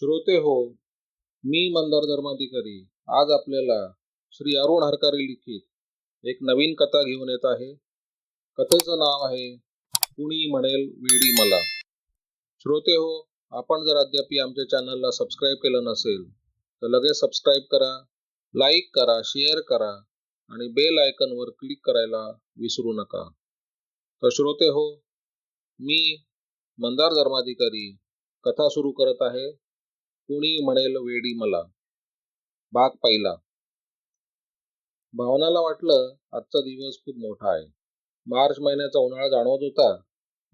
श्रोते हो मी मंदार धर्माधिकारी. आज आपल्याला श्री अरुण हरकारी लिखित एक नवीन कथा घेऊन येत आहे. कथेचं नाव आहे कुणी म्हणेल वेडी मला. श्रोते हो आपण जर अद्याप आमच्या चॅनलला सबस्क्राईब केलं नसेल तर लगेच सबस्क्राईब करा लाईक करा शेअर करा आणि बेल आयकनवर क्लिक करायला विसरू नका. तर श्रोते हो मी मंदार धर्माधिकारी कथा सुरू करत आहे. कुणी म्हणेल वेडी मला? भाग पहिला. भावनाला वाटलं आजचा दिवस खूप मोठा आहे. मार्च महिन्याचा उन्हाळा जाणवत होता.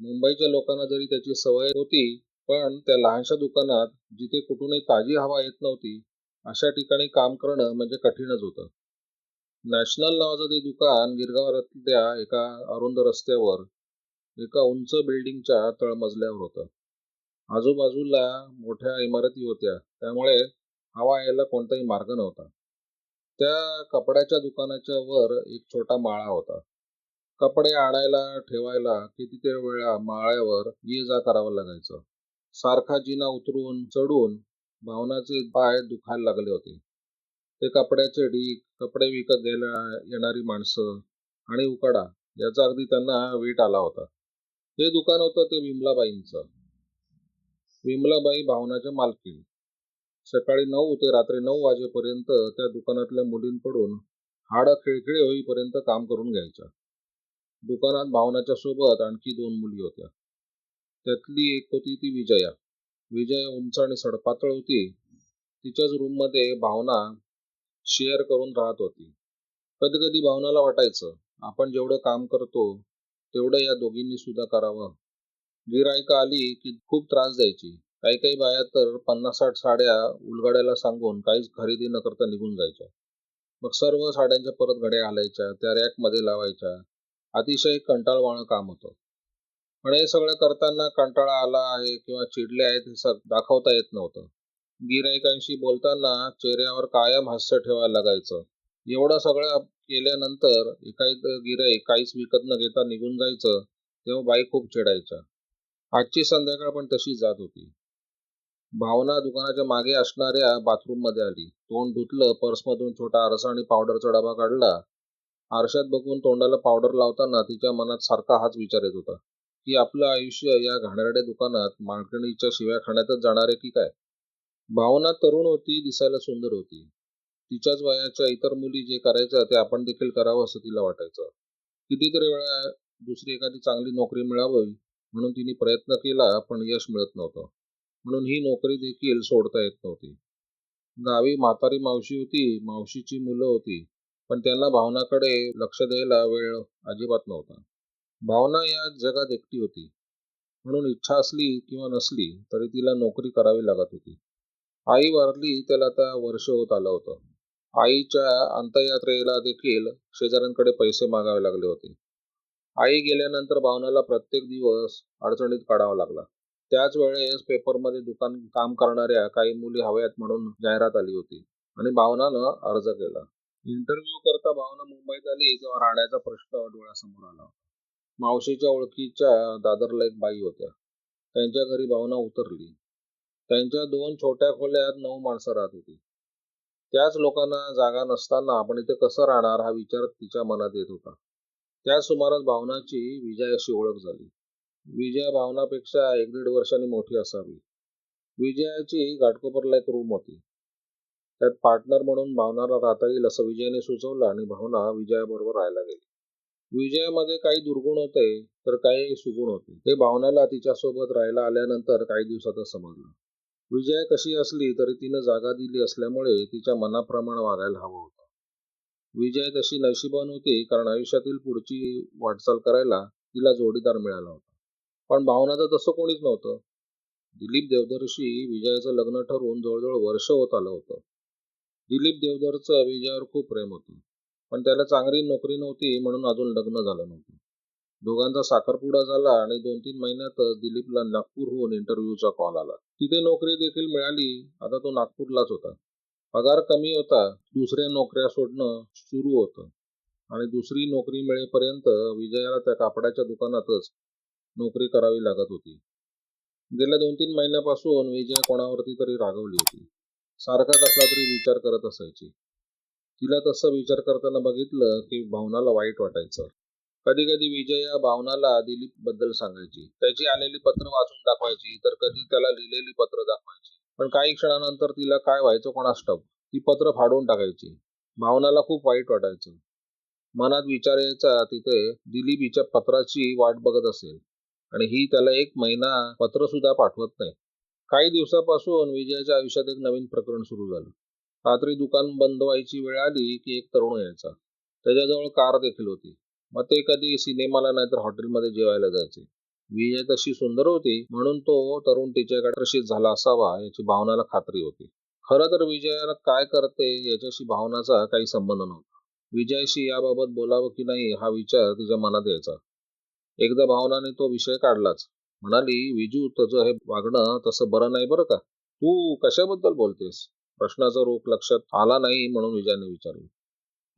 मुंबईच्या लोकांना जरी त्याची सवय होती पण त्या लहानशा दुकानात जिथे कुठूनही ताजी हवा येत नव्हती अशा ठिकाणी काम करणं म्हणजे कठीणच होतं. नॅशनल नावाचं ते दुकान गिरगावातल्या एका अरुंद रस्त्यावर एका उंच बिल्डिंगच्या तळमजल्यावर होतं. आजूबाजूला मोठ्या इमारती होत्या. त्यामुळे हवा यायला कोणताही मार्ग नव्हता. त्या कपड्याच्या दुकानाच्या वर एक छोटा माळा होता. कपडे आणायला ठेवायला कितीतरी वेळा माळ्यावर ये जा करावं लागायचं. सारखा जिना उतरून चढून भावनाचे पाय दुखायला लागले होते. ते कपड्याचे ढीक कपडे विकत घ्यायला येणारी माणसं आणि उकाडा याचा अगदी त्यांना वीट आला होता. हे दुकान होतं ते विमलाबाईंचं. विमलाबाई भावनाच्या मालकी सकाळी नऊ ते रात्री नऊ वाजेपर्यंत त्या दुकानातल्या मुलींकडून हाडं खिळखिळे होईपर्यंत काम करून घ्यायच्या. दुकानात भावनाच्या सोबत आणखी दोन मुली होत्या. त्यातली एक होती ती विजया. विजया उंच आणि सडपातळ होती. तिच्याच रूममध्ये भावना शेअर करून राहत होती. कधी कधी भावनाला वाटायचं आपण जेवढं काम करतो तेवढं या दोघींनी सुद्धा करावं. गिरायका आली की खूप त्रास द्यायची. काही काही बाया तर पन्नास साठ साड्या उलगाड्याला सांगून काहीच खरेदी न करता निघून जायच्या. मग सर्व साड्यांच्या परत घड्या घालायच्या त्या रॅकमध्ये लावायच्या. अतिशय कंटाळवाणं काम होतं. पण हे सगळं करताना कंटाळा आला आहे किंवा चिडले आहेत हे सग दाखवता येत नव्हतं. गिरायकांशी बोलताना चेहऱ्यावर कायम हास्य ठेवायला लागायचं. एवढं सगळं केल्यानंतर एखादं गिराईक काहीच विकत न घेता निघून जायचं तेव्हा बाई खूप चिडायच्या. आजची संध्याकाळ पण तशीच जात होती. भावना दुकानाच्या मागे असणाऱ्या बाथरूममध्ये आली. तोंड धुतलं पर्समधून छोटा आरसा आणि पावडरचा डबा काढला. आरशात बघून तोंडाला पावडर लावताना तिच्या मनात सारखा हाच विचार येत होता. की आपलं आयुष्य या घाणेरड्या दुकानात मालकिणीच्या शिव्या खाण्यातच जाणार आहे की काय? भावना तरुण होती दिसायला सुंदर होती. तिच्याच वयाच्या इतर मुली जे करायचं ते आपण देखील करावं असं तिला वाटायचं. कितीतरी वेळा दुसरी एखादी चांगली नोकरी मिळावी म्हणून तिने प्रयत्न केला पण यश मिळत नव्हतं. म्हणून ही नोकरी देखील सोडता येत नव्हती. गावी म्हातारी मावशी होती मावशीची मुलं होती पण त्यांना भावनाकडे लक्ष द्यायला वेळ अजिबात नव्हता. भावना या जगात एकटी होती. म्हणून इच्छा असली किंवा नसली तरी तिला नोकरी करावी लागत होती. आई वारली त्याला आता वर्ष होत आलं होतं. आईच्या अंतयात्रेला देखील शेजाऱ्यांकडे पैसे मागावे लागले होते. आई गेल्यानंतर भावनाला प्रत्येक दिवस अडचणीत काढावा लागला. त्याच वेळेस पेपरमध्ये दुकान काम करणाऱ्या काही मुली हव्यात म्हणून जाहिरात आली होती आणि भावनानं अर्ज केला. इंटरव्ह्यू करता भावना मुंबईत आली तेव्हा राहण्याचा प्रश्न डोळ्यासमोर आला. मावशीच्या ओळखीच्या दादरला एक बाई होत्या. त्यांच्या घरी भावना उतरली. त्यांच्या दोन छोट्या खोल्यात नऊ माणसं राहत होती. त्याच लोकांना जागा नसताना आपण इथे कसं राहणार हा विचार तिच्या मनात येत होता. त्या सुमारास भावनाची विजयाशी ओळख झाली. विजया भावनापेक्षा एक दीड वर्षांनी मोठी असावी. विजयाची घाटकोपरला एक रूम होती. त्यात पार्टनर म्हणून भावनाला राहता येईल असं विजयने सुचवलं आणि भावना विजयाबरोबर राहायला गेली. विजयामध्ये काही दुर्गुण होते तर काही सुगुण होते. हे भावनाला तिच्यासोबत राहायला आल्यानंतर काही दिवसातच समजलं. विजया कशी असली तरी तिनं जागा दिली असल्यामुळे तिच्या मनाप्रमाणे वागायला हवं होतं. विजय तशी नशिबान होती कारण आयुष्यातील पुढची वाटचाल करायला तिला जोडीदार मिळाला होता. पण भावनाचं तसं कोणीच नव्हतं. दिलीप देवधरशी विजयाचं लग्न ठरवून जवळजवळ वर्ष होत आलं होतं. दिलीप देवधरचं विजयावर खूप प्रेम होतं. पण त्याला चांगली नोकरी नव्हती म्हणून अजून लग्न झालं नव्हतं. दोघांचा साखरपुडा झाला आणि दोन तीन महिन्यातच दिलीपला नागपूरहून इंटरव्ह्यूचा कॉल आला. तिथे नोकरी देखील मिळाली. आता तो नागपूरलाच होता. पगार कमी होता दुसऱ्या नोकऱ्या सोडणं सुरू होतं. आणि दुसरी नोकरी मिळेपर्यंत विजयाला त्या कापडाच्या दुकानातच नोकरी करावी लागत होती. गेल्या दोन तीन महिन्यापासून विजय कोणावरती तरी रागवली होती. सारखा कसला तरी विचार करत असायची. तिला तसं विचार करताना बघितलं की भावनाला वाईट वाटायचं. कधी कधी विजय या भावनाला दिलीपबद्दल सांगायची. त्याची आलेली पत्र वाचून दाखवायची तर कधी त्याला लिहिलेली पत्र दाखवायची. पण काही क्षणानंतर तिला काय व्हायचं कोणास ठाऊक ती पत्र फाडून टाकायची. भावनाला खूप वाईट वाटायचं. मनात विचार यायचा तिथे दिलीप हिच्या पत्राची वाट बघत असेल आणि ही त्याला एक महिना पत्र सुद्धा पाठवत नाही. काही दिवसापासून विजयाच्या आयुष्यात एक नवीन प्रकरण सुरू झालं. रात्री दुकान बंद व्हायची वेळ आली की एक तरुण यायचा. त्याच्याजवळ कार देखील होती. मग ते कधी सिनेमाला नाहीतर हॉटेलमध्ये जेवायला जायचे. विजय तशी सुंदर होती म्हणून तो तरुण तिच्याकडे आकर्षित झाला असावा याची भावनाला खात्री होती. खरं तर विजयाला काय करते याच्याशी भावनाचा काही संबंध नव्हता. विजयाशी याबाबत बोलावं की नाही हा विचार तिच्या मनात यायचा. एकदा भावनाने तो विषय काढलाच. म्हणाली विजू तुझं हे वागणं तसं बरं नाही बरं का? तू कशाबद्दल बोलतेस? प्रश्नाचा रोख लक्षात आला नाही म्हणून विजयाने विचारलं.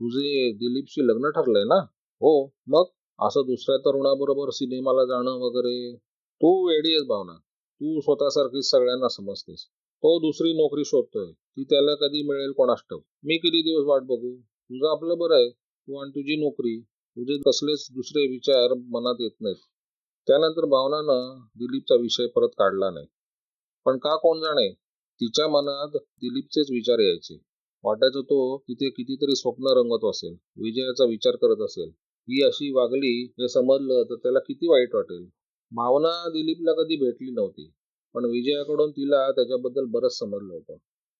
तुझे दिलीपशी लग्न ठरलंय ना? हो मग? असं दुसऱ्या तरुणाबरोबर सिनेमाला जाणं वगैरे तू वेडी आहेस भावना. तू स्वतःसारखीच सगळ्यांना समजतेस. तो दुसरी नोकरी शोधतोय. ती त्याला कधी मिळेल कोणाष्टव मी किती दिवस वाट बघू? तुझं आपलं बरं आहे. तू आणि तुझी नोकरी तुझे कसलेच दुसरे विचार मनात येत नाहीत. त्यानंतर भावनानं दिलीपचा विषय परत काढला नाही. पण का कोण जाणे? तिच्या मनात दिलीपचेच विचार यायचे. वाटायचं तो तिथे कितीतरी स्वप्न रंगत असेल. विजयाचा विचार करत असेल. ही अशी वागली हे समजलं तर त्याला किती वाईट वाटेल. भावना दिलीपला कधी भेटली नव्हती पण विजयाकडून तिला त्याच्याबद्दल बरंच समजलं होतं.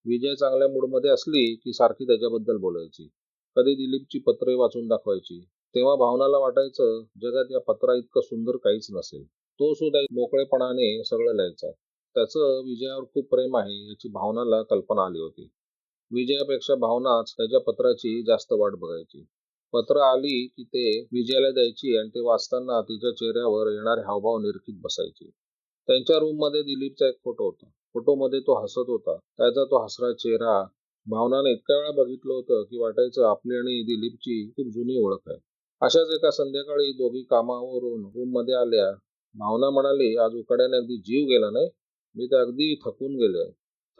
विजय चांगल्या मूडमध्ये असली की सारखी त्याच्याबद्दल बोलायची. कधी दिलीपची पत्रे वाचून दाखवायची. तेव्हा भावनाला वाटायचं जगात या पत्रा इतकं सुंदर काहीच नसेल. तो सुद्धा मोकळेपणाने सगळं लिहायचा. त्याचं विजयावर खूप प्रेम आहे याची भावनाला कल्पना आली होती. विजयापेक्षा भावनाच त्याच्या पत्राची जास्त वाट बघायची. पत्र आली की ते विजयाला द्यायची आणि ते वाचताना तिच्या चेहऱ्यावर येणारे हावभाव निरखित बसायचे. त्यांच्या रूममध्ये दिलीपचा एक फोटो होता. फोटोमध्ये तो हसत होता. त्याचा तो हसरा चेहरा भावनाने इतक्या वेळा बघितलं होतं की वाटायचं आपली आणि दिलीपची खूप जुनी ओळख आहे. अशाच एका संध्याकाळी दोघी कामावरून रूममध्ये आल्या. भावना म्हणाली आज उकाड्याने अगदी जीव गेला नाही? मी तर अगदी थकून गेले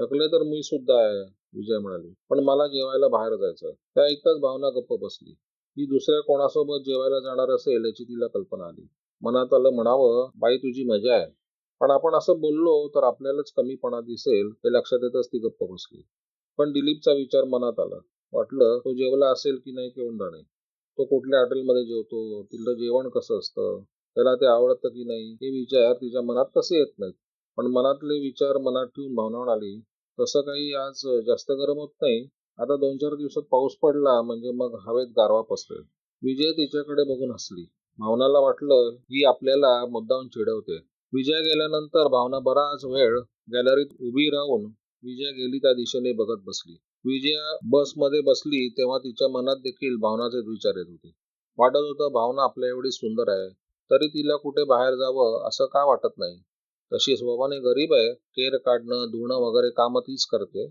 थकले तर मी सुद्धा आहे विजय म्हणाली. पण मला जेवायला बाहेर जायचं त्या ऐकताच भावना गप्प बसली. ती दुसऱ्या कोणासोबत जेवायला जाणार असेल याची तिला कल्पना आली. मनात आलं म्हणावं बाई तुझी मजा आहे. पण आपण असं बोललो तर आपल्यालाच कमीपणा दिसेल हे लक्षात येतच ती गप्प बसली. पण दिलीपचा विचार मनात आला. वाटलं तो जेवला असेल की नाही केवण जाणे तो कुठल्या हॉटेलमध्ये जेवतो तिथलं जेवण कसं असतं त्याला ते आवडतं की नाही हे विचार तिच्या मनात कसे येत नाहीत. पण मनातले विचार मनात ठेवून भावनावर आली तसं काही आज जास्त गरम होत नाही आता दोन चार दिवसात पाऊस पडला म्हणजे मग हवेत गारवा पसरेल. विजय तिच्याकडे बघून हसली. भावनाला वाटलं ही आपल्याला मुद्दाहून चिडवते. विजय गेल्यानंतर भावना बराच वेळ गॅलरीत उभी राहून विजय गेली त्या दिशेने बघत बसली. विजया बसमध्ये बसली तेव्हा तिच्या मनात देखील भावनाचे विचार येत होते. वाटत होतं भावना आपल्या एवढी सुंदर आहे तरी तिला कुठे बाहेर जावं असं का वाटत नाही? तशी स्वभावाने गरीब आहे केर काढणं धुणं वगैरे कामं तीच करते.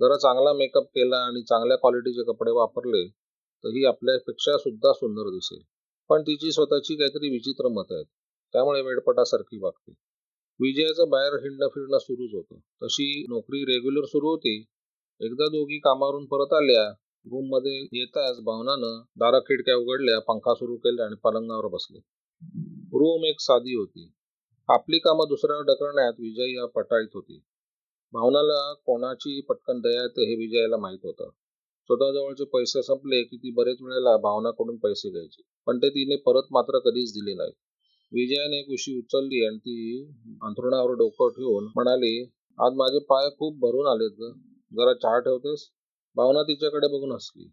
जरा चांगला मेकअप केला आणि चांगल्या क्वालिटीचे कपडे वापरले तर ही आपल्यापेक्षा सुद्धा सुंदर दिसेल. पण तिची स्वतःची काहीतरी विचित्र मत आहेत. त्यामुळे वेडपटासारखी वागते. विजयाचं बाहेर हिंडणं फिरणं सुरूच होतं. तशी नोकरी रेग्युलर सुरू होती. एकदा दोघी कामावरून परत आल्या. रूममध्ये येताच भावनानं दारा खिडक्या उघडल्या पंखा सुरू केला आणि पलंगावर बसले. रूम एक साधी होती. आपली कामं दुसऱ्यावर ढकलण्यात विजय या पटाळीत होती. भावनाला कोणाची पटकन दया येते हे विजयाला माहीत होतं. स्वतःजवळचे पैसे संपले की ती बरेच वेळेला भावनाकडून पैसे घ्यायची. पण ते तिने परत मात्र कधीच दिले नाही विजयाने एक उशी उचलली आणि ती अंथरुणावर डोकं ठेवून म्हणाली आज माझे पाय खूप भरून आलेत ग. जरा चहा ठेवतेस? भावना तिच्याकडे बघून हसली.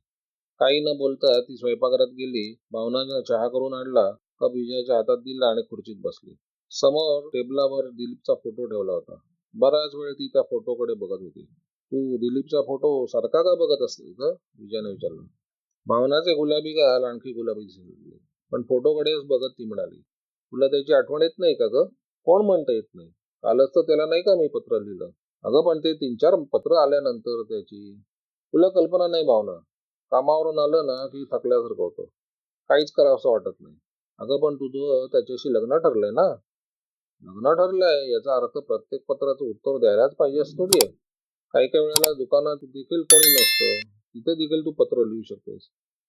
काही न बोलता ती स्वयंपाकघरात गेली. भावनाने चहा करून आणला कप विजयाच्या हातात दिला आणि खुर्चीत बसली. समोर टेबलावर दिलीपचा फोटो ठेवला होता. बराच वेळ ती त्या फोटोकडे बघत होती. तू दिलीपचा फोटो सारखा का बघत असते का विजयाने विचारलं. भावनाचे गुलाबी गाल आणखी गुलाबी दिसत पण फोटोकडेच बघत ती म्हणाली तुला त्याची आठवण येत नाही का ग? कोण म्हणता येत नाही? कालच तर त्याला नाही का मी पत्र लिहिलं? अगं पण ते तीन चार पत्र आल्यानंतर त्याची तुला कल्पना नाही भावना? कामावरून आलं ना की थकल्यासारखं होतं. काहीच करावंसं वाटत नाही. अगं पण तुझं त्याच्याशी लग्न ठरलंय ना? लग्न ठरलंय याचा अर्थ प्रत्येक पत्राचं उत्तर द्यायलाच पाहिजे असतो थोडी आहे काही काही वेळेला दुकानात देखील कोणी नसतं. तिथे देखील तू पत्र लिहू शकतेस.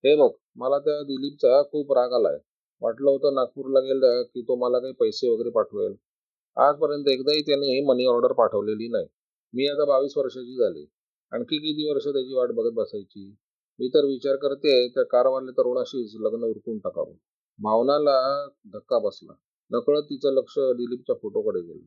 हे बघ मला त्या दिलीपचा खूप राग आलाय. वाटलं होतं नागपूरला गेलं की तो मला काही पैसे वगैरे पाठवेल. आजपर्यंत एकदाही त्याने मनी ऑर्डर पाठवलेली नाही. मी आता बावीस वर्षाची झाली. आणखी किती वर्ष त्याची वाट बघत बसायची? मी तर विचार करते त्या कारवाल्या तरुणाशीच लग्न उरकून टाकावं. भावनाला धक्का बसला. नकळत तिचं लक्ष दिलीपच्या फोटोकडे गेलं.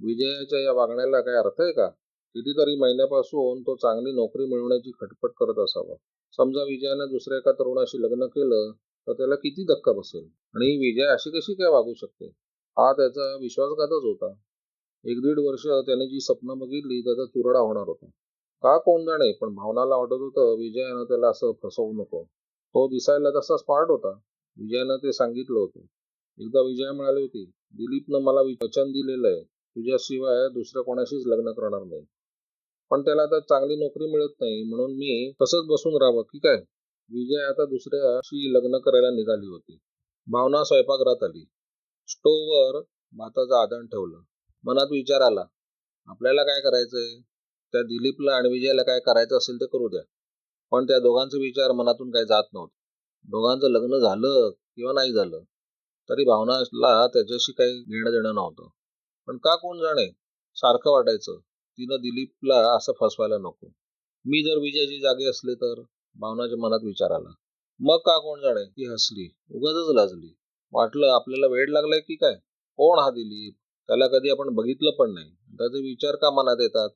विजयाच्या या वागण्याला काही अर्थ आहे का? कितीतरी महिन्यापासून तो चांगली नोकरी मिळवण्याची खटपट करत असावा. समजा विजयाने दुसऱ्या एका तरुणाशी लग्न केलं तर त्याला किती धक्का बसेल? आणि विजय अशी कशी काय वागू शकते? हा त्याचा विश्वासघातच होता. एक दीड वर्ष त्याने जी स्वप्न बघितली त्याचा चुरडा होणार होता. का कोण जाणे पण भावनाला वाटत होतं विजयानं त्याला असं फसवू नको. तो दिसायला तसा स्मार्ट होता. विजयानं ते सांगितलं होतं. एकदा विजया म्हणाली होती दिलीपनं मला वचन दिलेलं आहे. तुझ्याशिवाय दुसऱ्या कोणाशीच लग्न करणार नाही. पण त्याला आता चांगली नोकरी मिळत नाही म्हणून मी तसंच बसून राहावं की काय विजय आता दुसऱ्याशी लग्न करायला निघाली होती. भावना स्वयंपाकघरात आली. स्टोववर भाताचं आदण ठेवलं. मनात विचार आला आपल्याला काय करायचंय? त्या दिलीपला आणि विजयाला काय करायचं असेल ते करू द्या. पण त्या दोघांचे विचार मनातून काही जात नव्हते. दोघांचं लग्न झालं किंवा नाही झालं तरी भावनाला त्याच्याशी काही घेणं देणं नव्हतं. पण का कोण जाणे? सारखं वाटायचं. तिनं दिलीपला असं फसवायला नको. मी जर विजयाची जागी असले तर? भावनाच्या मनात विचार आला. मग का कोण जाणे? ती हसली. उगाच लाजली. वाटलं आपल्याला वेळ लागलाय की काय? कोण हा दिलीप? त्याला कधी आपण बघितलं पण नाही. त्याचे विचार का मनात येतात?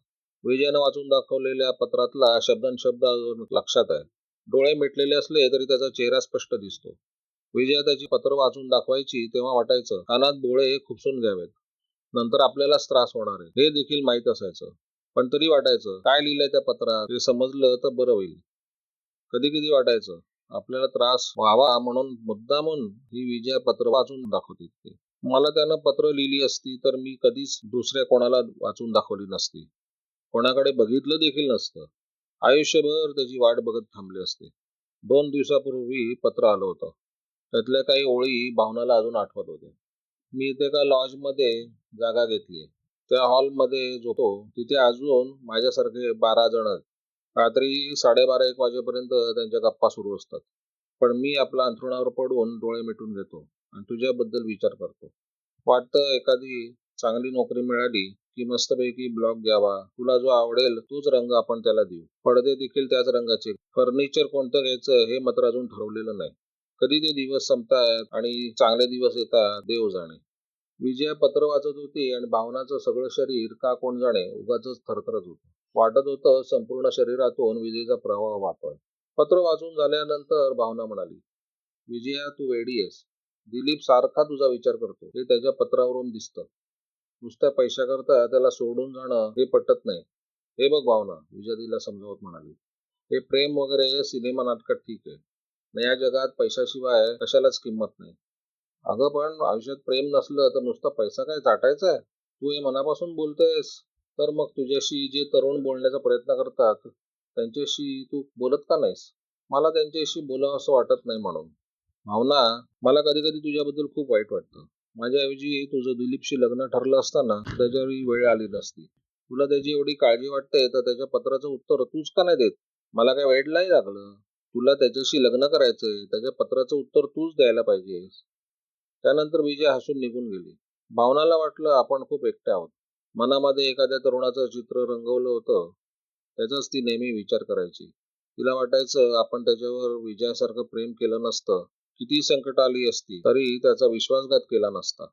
विजयानं वाचून दाखवलेल्या पत्रातला शब्दांशब्द अजून लक्षात आहे. डोळे मिटलेले असले तरी त्याचा चेहरा स्पष्ट दिसतो. विजया त्याची पत्र वाचून दाखवायची तेव्हा वाटायचं कानात डोळे खुपसून घ्यावेत. नंतर आपल्यालाच त्रास होणार आहे. हे देखील माहीत असायचं. पण तरी वाटायचं काय लिहिलंय त्या पत्रात? हे समजलं तर बरं होईल. कधी कधी वाटायचं आपल्याला त्रास व्हावा म्हणून मुद्दामून ही विजया पत्र वाचून दाखवते ते मला त्यानं पत्र लिहिली असती तर मी कधीच दुसऱ्या कोणाला वाचून दाखवली नसती. कोणाकडे बघितलं देखील नसतं. आयुष्यभर त्याची वाट बघत थांबले असते. दोन दिवसापूर्वी पत्र आलं होतं. त्यातल्या काही ओळी भावनाला अजून आठवत होत्या. मी इथे एका लॉजमध्ये जागा घेतली. त्या हॉलमध्ये झोपतो. तिथे अजून माझ्यासारखे बारा जण रात्री साडेबारा एक वाजेपर्यंत त्यांच्या गप्पा सुरू असतात. पण मी आपल्या अंथरुणावर पडून डोळे मिटून घेतो आणि तुझ्याबद्दल विचार करतो. वाटतं एखादी चांगली नोकरी मिळाली की मस्तपैकी ब्लॉक घ्यावा. तुला जो आवडेल तोच रंग आपण त्याला देऊ. पडदे देखील त्याच रंगाचे. फर्निचर कोणतं घ्यायचं हे मात्र अजून ठरवलेलं नाही. कधी ते दिवस संपतायत आणि चांगले दिवस येतात देव जाणे. विजया पत्र वाचत होती आणि भावनाचं सगळं शरीर का कोण जाणे उगाच थरथरत होत. वाटत होतं संपूर्ण शरीरातून विजेचा प्रवाह वाहतोय पत्र वाचून झाल्यानंतर भावना म्हणाली विजया तू वेडी आहेस. दिलीप सारखा तुझा विचार करतो. हे त्याच्या पत्रावरून दिसतं. नुसत्या पैशाकरता त्याला सोडून जाणं हे पटत नाही. हे बघ भावना विजय तिला समजावत म्हणाली. हे प्रेम वगैरे सिनेमा नाटकात ठीक आहे. या जगात पैशाशिवाय कशालाच किंमत नाही. अगं पण आयुष्यात प्रेम नसलं तर नुसता पैसा काय चाटायचा आहे? तू हे मनापासून बोलतेस. तर मग तुझ्याशी जे तरुण बोलण्याचा प्रयत्न करतात त्यांच्याशी तू बोलत का नाहीस? मला त्यांच्याशी बोलावं असं वाटत नाही म्हणून. भावना मला कधी कधी तुझ्याबद्दल खूप वाईट वाटतं. माझ्याऐवजी तुझं दिलीपशी लग्न ठरलं असताना त्याच्यावर वेळ आली नसती. तुला त्याची एवढी काळजी वाटते तर त्याच्या पत्राचं उत्तर तूच का नाही देत? मला काय वाईट नाही लागलं? तुला त्याच्याशी लग्न करायचंय त्याच्या पत्राचं उत्तर तूच द्यायला पाहिजेस. त्यानंतर विजय हसून निघून गेली. भावनाला वाटलं आपण खूप एकटे आहोत. मनामध्ये एखाद्या तरुणाचं चित्र रंगवलं होतं. त्याचाच ती नेहमी विचार करायची. तिला वाटायचं आपण त्याच्यावर विजयासारखं प्रेम केलं नसतं. किती संकट आली असती तरी त्याचा विश्वासघात केला नसता.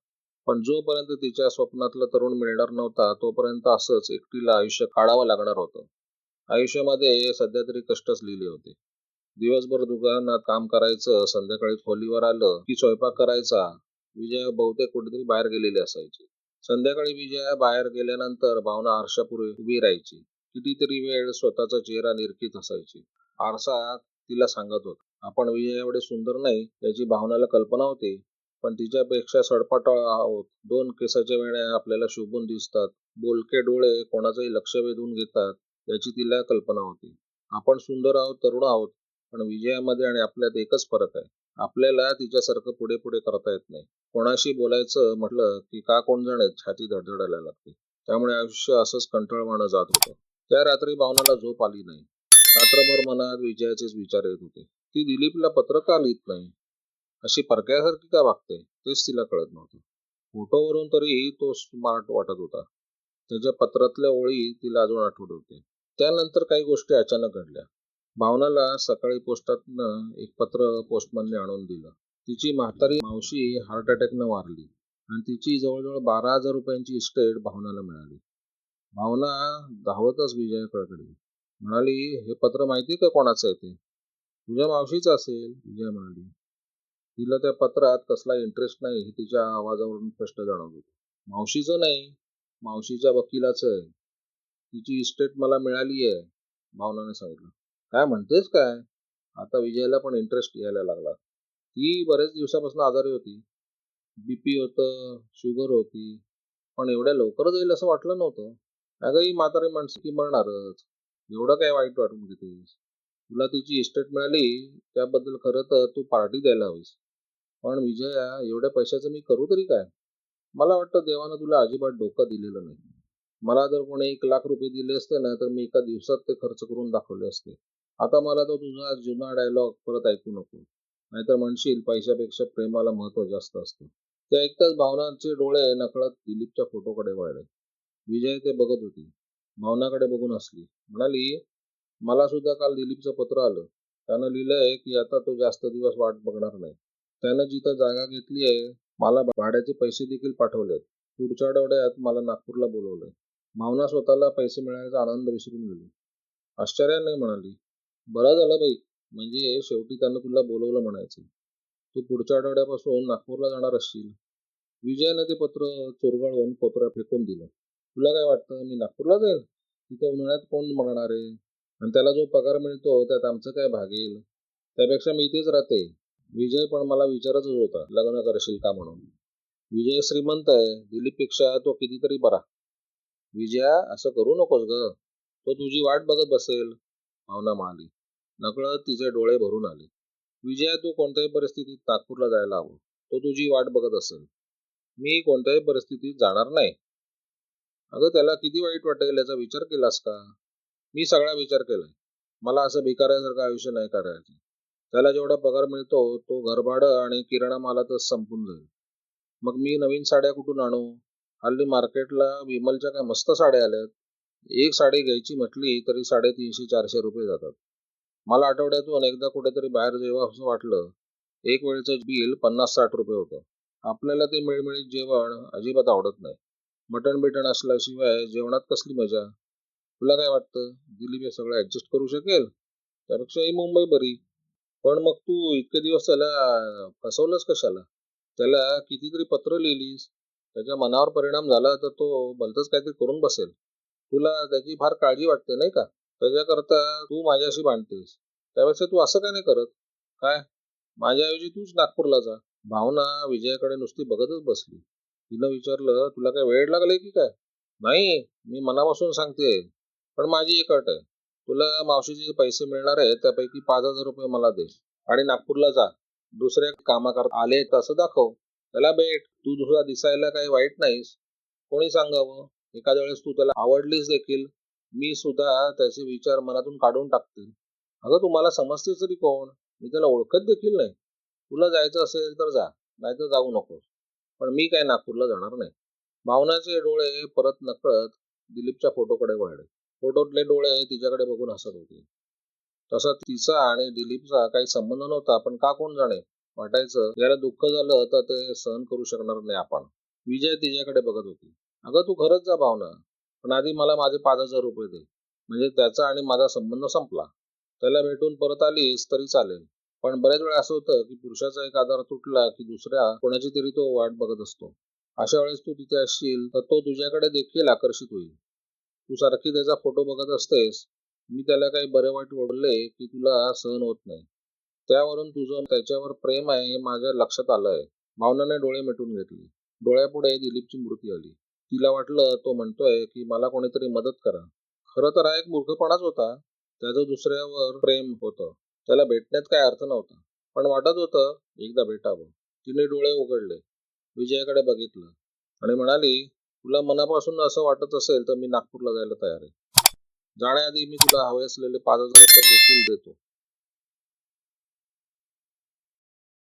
पण जोपर्यंत तिच्या स्वप्नातलं तरुण मिळणार नव्हता तोपर्यंत असंच एकटीला आयुष्य काढावं लागणार होतं. आयुष्यामध्ये सध्या तरी कष्टच लिहिले होते. दिवसभर दुकानात काम करायचं संध्याकाळी खोलीवर आलं की स्वयंपाक करायचा. विजया बहुतेक कुठेतरी बाहेर गेलेली असायची. संध्याकाळी विजया बाहेर गेल्यानंतर भावना आरशापुढे उभी राहायची. कितीतरी वेळ स्वतःचा चेहरा निरखित असायची. आरसा तिला सांगत होता आपण विजय एवढे सुंदर नाही याची भावनाला कल्पना होती पण तिच्यापेक्षा सडपातळ आहोत. दोन केसाच्या वेळ्या आपल्याला शोभून दिसतात. बोलके डोळे कोणाचंही लक्ष वेधून घेतात याची तिला कल्पना होती. आपण सुंदर आहोत तरुण आहोत पण विजयामध्ये आणि आपल्यात एकच फरक आहे. आपल्याला तिच्यासारखं पुढे पुढे करता येत नाही. कोणाशी बोलायचं म्हटलं की का कोण जाणे छाती धडधडायला लागते. त्यामुळे आयुष्य असंच कंटाळवाणं जात होतं. त्या रात्री भावनाला झोप आली नाही. रात्रभर मनात विजयाचेच विचार येत होते. ती दिलीपला पत्र का लिहित नाही? अशी परक्यासारखी का वागते? तेच तिला कळत नव्हतं. फोटोवरून तरी तो स्मार्ट वाटत होता. त्याच्या पत्रातल्या ओळी तिला अजून आठवत होते त्यानंतर काही गोष्टी अचानक घडल्या. भावनाला सकाळी पोस्टातनं एक पत्र पोस्टमनने आणून दिलं. तिची म्हातारी मावशी हार्ट अटॅकनं वारली आणि तिची जवळजवळ बारा हजार रुपयांची इस्टेट भावनाला मिळाली. भावना धावतच विजयाकडे म्हणाली हे पत्र माहिती का कोणाचं आहे ते? तुझ्या मावशीचं असेल विजय म्हणाली. तिला त्या पत्रात कसला इंटरेस्ट नाही हे तिच्या आवाजावरून स्पष्ट जाणवत होतं. मावशीचं नाही मावशीच्या वकिलाचं आहे. तिची इस्टेट मला मिळाली आहे भावनाने सांगितलं. काय म्हणतेस काय? आता विजयाला पण इंटरेस्ट यायला लागला. ती बरेच दिवसापासून आजारी होती. बीपी होतं शुगर होती. पण एवढ्या लवकर जाईल असं वाटलं नव्हतं. अगं ही म्हातारी माणसं की मरणारच. एवढं काय वाईट वाटून घेतेस तुला तिची इस्टेट मिळाली त्याबद्दल खरं तर तू पार्टी द्यायला हवीस. पण विजया एवढ्या पैशाचं मी करू तरी काय? मला वाटतं देवानं तुला अजिबात डोकं दिलेलं नाही. मला जर कोणी एक लाख रुपये दिले असते ना तर मी एका दिवसात ते खर्च करून दाखवले असते. आता मला तो तुझा जुना डायलॉग परत ऐकू नको. नाहीतर म्हणशील पैशापेक्षा प्रेमाला महत्त्व जास्त असतं. त्या ऐकताच भावनांचे डोळे नकळत दिलीपच्या फोटोकडे वळले. विजय ते बघत होती. भावनाकडे बघून असली म्हणाली मला सुद्धा काल दिलीपचं पत्र आलं. त्यानं लिहिलंय की आता तो जास्त दिवस वाट बघणार नाही. त्यानं जिथं जागा घेतली आहे मला भाड्याचे पैसे देखील पाठवलेत. पुढच्या आठवड्यात मला नागपूरला बोलवलंय. भावना स्वतःला पैसे मिळायचा आनंद विसरून गेली. आश्चर्याने म्हणाली बरा झाला बाई. म्हणजे शेवटी त्यानं तुला बोलवलं म्हणायचं. तू पुढच्या आठवड्यापासून नागपूरला जाणार असशील. विजयाने ते पत्र चोरगळवून कोपऱ्यात फेकून दिलं. तुला काय वाटतं मी नागपूरला जाईल? तिथं उन्हाळ्यात कोण बघणार आहे? आणि त्याला जो पगार मिळतो त्यात आमचं काय भागेल त्यापेक्षा मी इथेच राहते. विजय पण मला विचारतच होता लग्न करशील का म्हणून? विजय श्रीमंत आहे. दिलीपपेक्षा तो कितीतरी बरा. विजया असं करू नकोस ग. तो तुझी वाट बघत बसेल. भावना म्हणाली नकळत तिचे डोळे भरून आले. विजया तू कोणत्याही परिस्थितीत नागपूरला जायला हवं. तो तुझी वाट बघत असेल. मी कोणत्याही परिस्थितीत जाणार नाही. अगं त्याला किती वाईट वाटेल याचा विचार केलास का? मी सगळा विचार केलाय. मला असं भिकाऱ्यासारखं आयुष्य नाही करायचं. त्याला जेवढा पगार मिळतो तो घरभाडं आणि किराणा मालातच संपून जाईल. मग मी नवीन साड्या कुठून आणू? हल्ली मार्केटला विमलच्या काय मस्त साड्या आल्यात. एक साडी घ्यायची म्हटली तरी साडेतीनशे चारशे रुपये जातात. मला आठवड्यातून एकदा कुठेतरी बाहेर जेव्हा असं वाटलं. एक वेळचं बिल पन्नास साठ रुपये होतं. आपल्याला ते मिळमिळीत जेवण अजिबात आवडत नाही. मटण बिटण असल्याशिवाय जेवणात कसली मजा? तुला काय वाटतं? दिल्ली मी सगळं ॲडजस्ट करू शकेल? त्यापेक्षा ही मुंबई बरी. पण मग तू इतके दिवस त्याला फसवलंस कशाला? त्याला कितीतरी पत्र लिहिलीस. त्याच्या मनावर परिणाम झाला तर तो भलतंच काहीतरी करून बसेल. तुला त्याची फार काळजी वाटते नाही का? त्याच्याकरता तू माझ्याशी भांडतेस. त्यापेक्षा तू असं का नाही करत? काय? माझ्याऐवजी तूच नागपूरला जा. भावना विजयाकडे नुसती बघतच बसली. तिनं विचारलं तुला काय वेळ लागलाय की काय? नाही मी मनापासून सांगते. पण माझी एक अट आहे. तुला मावशीचे पैसे मिळणार आहे त्यापैकी पाच हजार रुपये मला दे आणि नागपूरला जा. दुसऱ्या कामाकरता आले तसं दाखव. त्याला भेट. तू दुसरा दिसायला काही वाईट नाहीस. कोणी सांगावं? एखाद्या वेळेस तू त्याला आवडलीस देखील मी सुद्धा त्याचे विचार मनातून काढून टाकते. अगं तुम्हाला समजते तरी कोण? मी त्याला ओळखत देखील नाही. तुला जायचं असेल तर जा नाहीतर जाऊ नकोस. पण मी काय नागपूरला जाणार नाही. भावनाचे डोळे परत नकळत दिलीपच्या फोटोकडे वळले फोटोतले डोळे तिच्याकडे बघून हसत होते. तसा तिचा आणि दिलीपचा काही संबंध नव्हता पण का कोण जाणे? वाटायचं याला दुःख झालं तर ते सहन करू शकणार नाही आपण. विजय तिच्याकडे बघत होती. अगं तू खरंच जा भावना. पण आधी मला माझे पाच हजार रुपये दे. म्हणजे त्याचा आणि माझा संबंध संपला. त्याला भेटून परत आलीस तरी चालेल. पण बऱ्याच वेळा असं होतं की पुरुषाचा एक आधार तुटला की दुसऱ्या कोणाची तरी तो वाट बघत असतो. अशा वेळेस तू तिथे असशील तर तो तुझ्याकडे देखील आकर्षित होईल. तू सारखी त्याचा फोटो बघत असतेस. मी त्याला काही बरे वाईट ओढले की तुला सहन होत नाही. त्यावरून तुझं त्याच्यावर प्रेम आहे हे माझ्या लक्षात आलंय. भावनाने डोळे मिटून घेतले. डोळ्यापुढे दिलीपची मूर्ती आली. तिला वाटलं तो म्हणतोय की मला कोणीतरी मदत करा. खरं तर हा एक मूर्खपणाच होता. त्याचं दुसऱ्यावर प्रेम होतं. त्याला भेटण्यात काय अर्थ नव्हता. पण वाटत होतं एकदा भेटावं. तिने डोळे उघडले. विजयाकडे बघितलं. आणि म्हणाली तुला मनापासून असं वाटत असेल तर मी नागपूरला जायला तयार आहे. जाण्याआधी मी तुला हवे असलेले पाच हजार रुपये देखील देतो.